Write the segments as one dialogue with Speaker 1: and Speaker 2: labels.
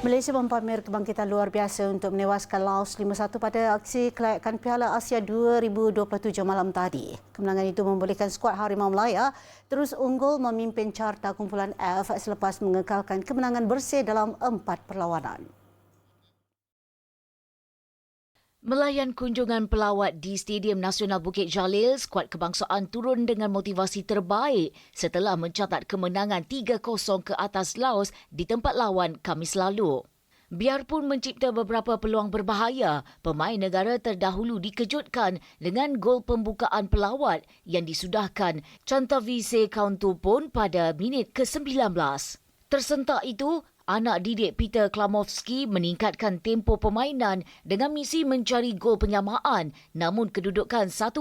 Speaker 1: Malaysia mempamer kebangkitan luar biasa untuk menewaskan Laos 5-1 pada aksi kelayakan Piala Asia 2027 malam tadi. Kemenangan itu membolehkan skuad Harimau Melaya terus unggul memimpin carta kumpulan F selepas mengekalkan kemenangan bersih dalam empat perlawanan.
Speaker 2: Melayan kunjungan pelawat di Stadium Nasional Bukit Jalil, skuad kebangsaan turun dengan motivasi terbaik setelah mencatat kemenangan 3-0 ke atas Laos di tempat lawan Kamis lalu. Biarpun mencipta beberapa peluang berbahaya, pemain negara terdahulu dikejutkan dengan gol pembukaan pelawat yang disudahkan Chantavise Kauntupon pada minit ke-19. Tersentak itu, anak didik Peter Klamovski meningkatkan tempo permainan dengan misi mencari gol penyamaan namun kedudukan 1-0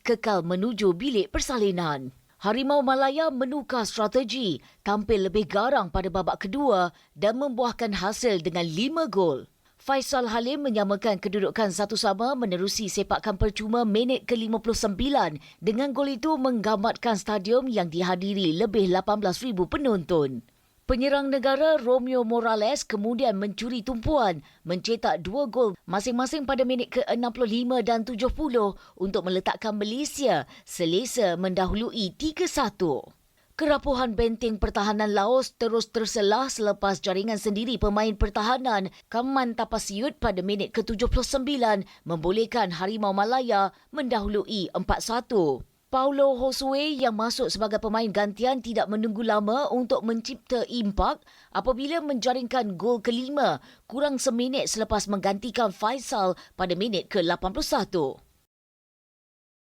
Speaker 2: kekal menuju bilik persalinan. Harimau Malaya menukar strategi, tampil lebih garang pada babak kedua dan membuahkan hasil dengan 5 gol. Faisal Halim menyamakan kedudukan satu sama menerusi sepakan percuma minit ke-59 dengan gol itu menggambatkan stadium yang dihadiri lebih 18,000 penonton. Penyerang negara Romeo Morales kemudian mencuri tumpuan, mencetak dua gol masing-masing pada minit ke-65 dan 70 untuk meletakkan Malaysia selesa mendahului 3-1. Kerapuhan benteng pertahanan Laos terus terselah selepas jaringan sendiri pemain pertahanan Kaman Tapasiut pada minit ke-79 membolehkan Harimau Malaya mendahului 4-1. Paulo Josue yang masuk sebagai pemain gantian tidak menunggu lama untuk mencipta impak apabila menjaringkan gol kelima kurang seminit selepas menggantikan Faisal pada minit ke-81.